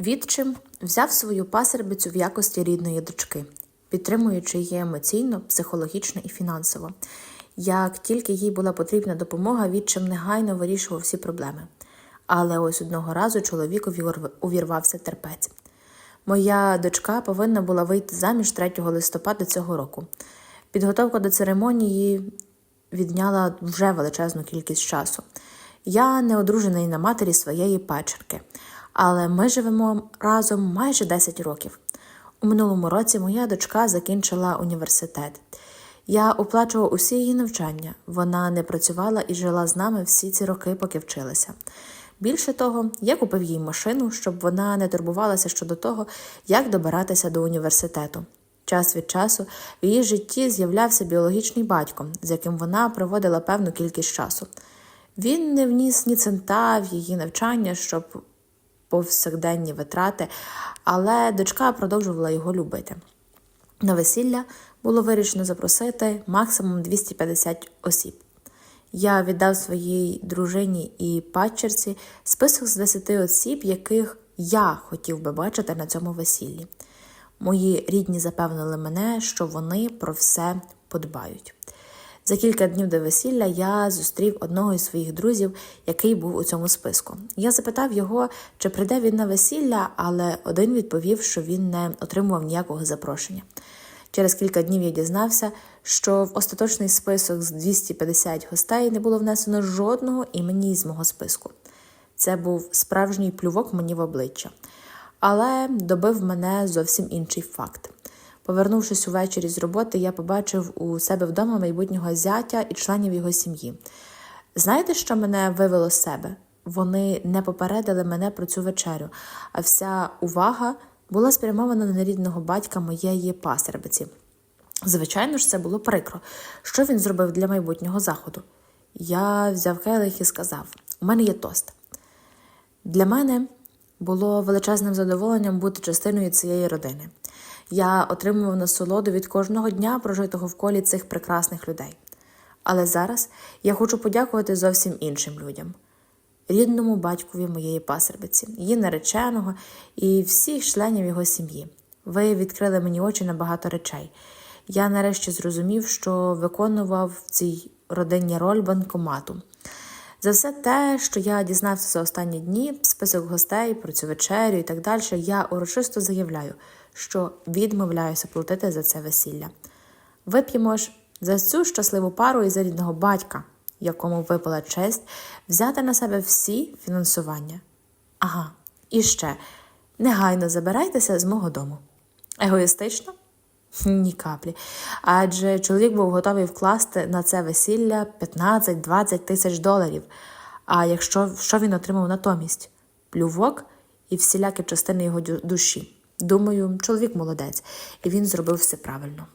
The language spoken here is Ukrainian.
Відчим взяв свою пасербицю в якості рідної дочки, підтримуючи її емоційно, психологічно і фінансово. Як тільки їй була потрібна допомога, відчим негайно вирішував всі проблеми. Але ось одного разу чоловікові увірвався терпець. Моя дочка повинна була вийти заміж 3 листопада цього року. Підготовка до церемонії відняла вже величезну кількість часу. Я не одружений на матері своєї пачерки, але ми живемо разом майже 10 років. У минулому році моя дочка закінчила університет. Я оплачував усі її навчання. Вона не працювала і жила з нами всі ці роки, поки вчилася. Більше того, я купив їй машину, щоб вона не турбувалася щодо того, як добиратися до університету. Час від часу в її житті з'являвся біологічний батько, з яким вона проводила певну кількість часу. Він не вніс ні цента в її навчання, щоб повсякденні витрати, але дочка продовжувала його любити. На весілля було вирішено запросити максимум 250 осіб. Я віддав своїй дружині і падчерці список з 10 осіб, яких я хотів би бачити на цьому весіллі. Мої рідні запевнили мене, що вони про все подбають. За кілька днів до весілля я зустрів одного із своїх друзів, який був у цьому списку. Я запитав його, чи прийде він на весілля, але один відповів, що він не отримував ніякого запрошення. Через кілька днів я дізнався, що в остаточний список з 250 гостей не було внесено жодного імені з мого списку. Це був справжній плювок мені в обличчя. Але добив мене зовсім інший факт. Повернувшись увечері з роботи, я побачив у себе вдома майбутнього зятя і членів його сім'ї. Знаєте, що мене вивело з себе? Вони не попередили мене про цю вечерю, а вся увага була спрямована на рідного батька моєї пасербиці. Звичайно ж, це було прикро. Що він зробив для майбутнього заходу? Я взяв келих і сказав: у мене є тост. Для мене було величезним задоволенням бути частиною цієї родини. Я отримував насолоду від кожного дня, прожитого в колі цих прекрасних людей. Але зараз я хочу подякувати зовсім іншим людям: рідному батькові моєї пасербиці, її нареченого і всіх членів його сім'ї. Ви відкрили мені очі на багато речей. Я нарешті зрозумів, що виконував в цій родині роль банкомату. За все те, що я дізнався за останні дні, список гостей про цю вечерю і так далі, я урочисто заявляю, що відмовляюся платити за це весілля. Вип'ємо ж за цю щасливу пару і за рідного батька, якому випала честь взяти на себе всі фінансування. Ага, і ще негайно забирайтеся з мого дому. Егоїстично? Ні каплі. Адже чоловік був готовий вкласти на це весілля 15-20 тисяч доларів. А якщо що він отримав натомість? Плювок і всілякі частини його душі. Думаю, чоловік молодець, і він зробив все правильно.